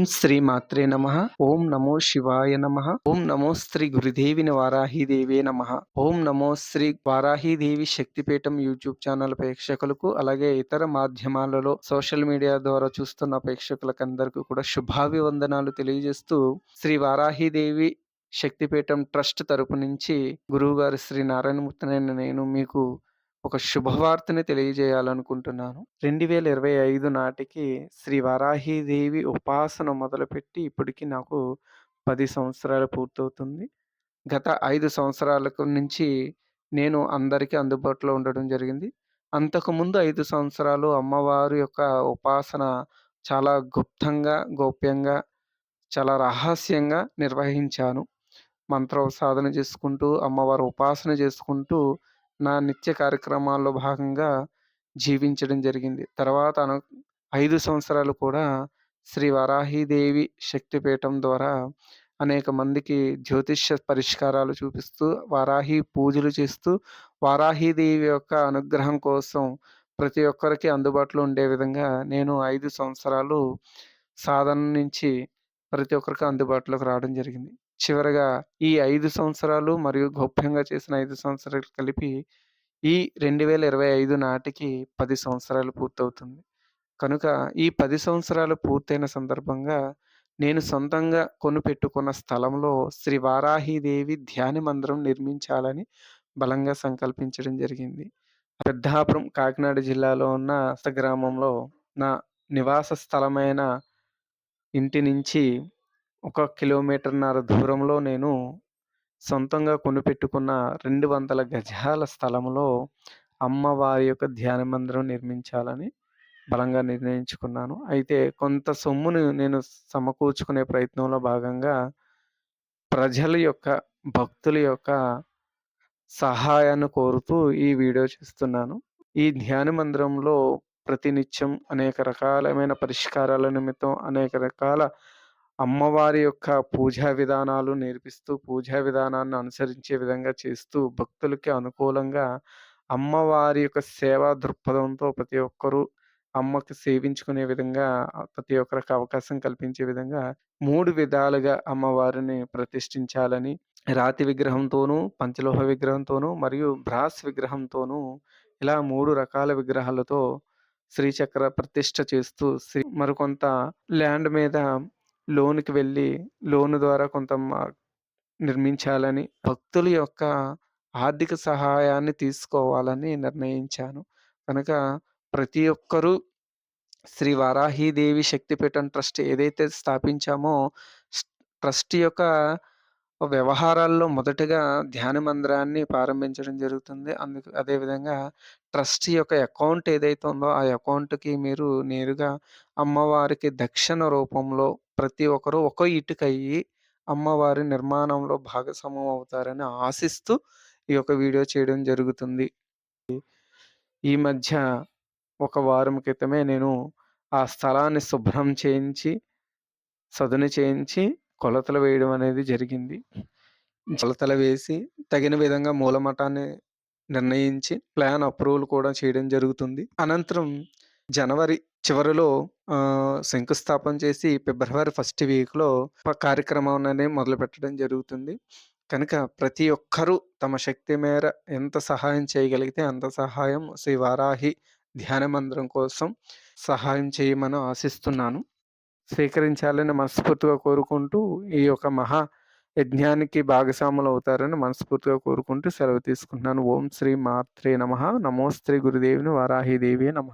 ఓం శ్రీ మాత్రే నమ. ఓం నమో శివాయ నమ. ఓం నమో శ్రీ గురుదేవిని వారాహిదేవే నమ. ఓం నమో శ్రీ వారాహిదేవి శక్తిపీఠం యూట్యూబ్ ఛానల్ ప్రేక్షకులకు అలాగే ఇతర మాధ్యమాలలో సోషల్ మీడియా ద్వారా చూస్తున్న ప్రేక్షకులకు అందరికీ కూడా శుభాభివందనాలు తెలియజేస్తూ శ్రీ వారాహిదేవి శక్తిపీఠం ట్రస్ట్ తరపు నుంచి గురువుగారు శ్రీ నారాయణమూర్తి నేను మీకు ఒక శుభవార్తని తెలియజేయాలనుకుంటున్నాను. రెండు వేల ఇరవై ఐదు నాటికి శ్రీ వరాహీదేవి ఉపాసన మొదలుపెట్టి ఇప్పటికి నాకు పది సంవత్సరాలు పూర్తవుతుంది. గత ఐదు సంవత్సరాల నుంచి నేను అందరికీ అందుబాటులో ఉండడం జరిగింది. అంతకుముందు ఐదు సంవత్సరాలు అమ్మవారి యొక్క ఉపాసన చాలా గుప్తంగా గోప్యంగా చాలా రహస్యంగా నిర్వహించాను. మంత్ర సాధన చేసుకుంటూ అమ్మవారు ఉపాసన చేసుకుంటూ నా నిత్య కార్యక్రమాల్లో భాగంగా జీవించడం జరిగింది. తర్వాత అను ఐదు సంవత్సరాలు కూడా శ్రీ వారాహిదేవి శక్తిపీఠం ద్వారా అనేక మందికి జ్యోతిష్య పరిష్కారాలు చూపిస్తూ వారాహి పూజలు చేస్తూ వారాహిదేవి యొక్క అనుగ్రహం కోసం ప్రతి ఒక్కరికి అందుబాటులో ఉండే విధంగా నేను ఐదు సంవత్సరాలు సాధన నుంచి ప్రతి ఒక్కరికి అందుబాటులోకి రావడం జరిగింది. చివరగా ఈ ఐదు సంవత్సరాలు మరియు గోప్యంగా చేసిన ఐదు సంవత్సరాలు కలిపి ఈ రెండు వేల ఇరవై ఐదు నాటికి పది సంవత్సరాలు పూర్తవుతుంది. కనుక ఈ పది సంవత్సరాలు పూర్తయిన సందర్భంగా నేను సొంతంగా కొనుపెట్టుకున్న స్థలంలో శ్రీ వారాహిదేవి ధ్యాన మందిరం నిర్మించాలని బలంగా సంకల్పించడం జరిగింది. పెద్దాపురం కాకినాడ జిల్లాలో ఉన్న గ్రామంలో నా నివాస స్థలమైన ఇంటి నుంచి ఒక కిలోమీటర్న్నర దూరంలో నేను సొంతంగా కొనిపెట్టుకున్న రెండు వందల గజాల స్థలంలో అమ్మవారి యొక్క ధ్యాన మందిరం నిర్మించాలని బలంగా నిర్ణయించుకున్నాను. అయితే కొంత సొమ్మును నేను సమకూర్చుకునే ప్రయత్నంలో భాగంగా ప్రజల యొక్క భక్తుల యొక్క సహాయాన్ని కోరుతూ ఈ వీడియో చేస్తున్నాను. ఈ ధ్యాన మందిరంలో ప్రతినిత్యం అనేక రకాలమైన పరిష్కారాల నిమిత్తం అనేక రకాల అమ్మవారి యొక్క పూజా విధానాలు నేర్పిస్తూ పూజా విధానాన్ని అనుసరించే విధంగా చేస్తూ భక్తులకి అనుకూలంగా అమ్మవారి యొక్క సేవా దృక్పథంతో ప్రతి ఒక్కరూ అమ్మకి సేవించుకునే విధంగా ప్రతి ఒక్కరికి అవకాశం కల్పించే విధంగా మూడు విధాలుగా అమ్మవారిని ప్రతిష్ఠించాలని రాతి విగ్రహంతోనూ పంచలోహ విగ్రహంతోనూ మరియు బ్రాస్ విగ్రహంతోనూ ఇలా మూడు రకాల విగ్రహాలతో శ్రీచక్ర ప్రతిష్ఠ చేస్తూ శ్రీ మరికొంత ల్యాండ్ మీద లోన్కి వెళ్ళి లోన్ ద్వారా కొంత నిర్మించాలని భక్తుల యొక్క ఆర్థిక సహాయాన్ని తీసుకోవాలని నిర్ణయించాను. కనుక ప్రతి ఒక్కరూ శ్రీ వారాహిదేవి శక్తిపీఠం ట్రస్ట్ ఏదైతే స్థాపించామో ట్రస్ట్ యొక్క వ్యవహారాల్లో మొదటగా ధ్యాన మందిరాన్ని ప్రారంభించడం జరుగుతుంది. అందుకు అదేవిధంగా ట్రస్ట్ యొక్క అకౌంట్ ఏదైతే ఉందో ఆ అకౌంట్కి మీరు నేరుగా అమ్మవారికి దక్షిణ రూపంలో ప్రతి ఒక్కరూ ఒక ఇటుకయ్యి అమ్మవారి నిర్మాణంలో భాగస్వామ్యం అవుతారని ఆశిస్తూ ఈ యొక్క వీడియో చేయడం జరుగుతుంది. ఈ మధ్య ఒక వారం క్రితమే నేను ఆ స్థలాన్ని శుభ్రం చేయించి సదును చేయించి కొలతలు వేయడం అనేది జరిగింది. కొలతలు వేసి తగిన విధంగా మూలమఠాన్ని నిర్ణయించి ప్లాన్ అప్రూవల్ కూడా చేయడం జరుగుతుంది. అనంతరం జనవరి చివరిలో శంకుస్థాపన చేసి ఫిబ్రవరి ఫస్ట్ వీక్లో కార్యక్రమం అనేది మొదలు పెట్టడం జరుగుతుంది. కనుక ప్రతి ఒక్కరూ తమ శక్తి మేర ఎంత సహాయం చేయగలిగితే అంత సహాయం శ్రీ వారాహి ధ్యాన మందిరం కోసం సహాయం చేయమని ఆశిస్తున్నాను. స్వీకరించాలని మనస్ఫూర్తిగా కోరుకుంటూ ఈ యొక్క మహా యజ్ఞానికి భాగస్వాములు అవుతారని మనస్ఫూర్తిగా కోరుకుంటూ సెలవు తీసుకుంటున్నాను. ఓం శ్రీ మాత్రే నమ. నమో శ్రీ గురుదేవిని వారాహిదేవి నమ.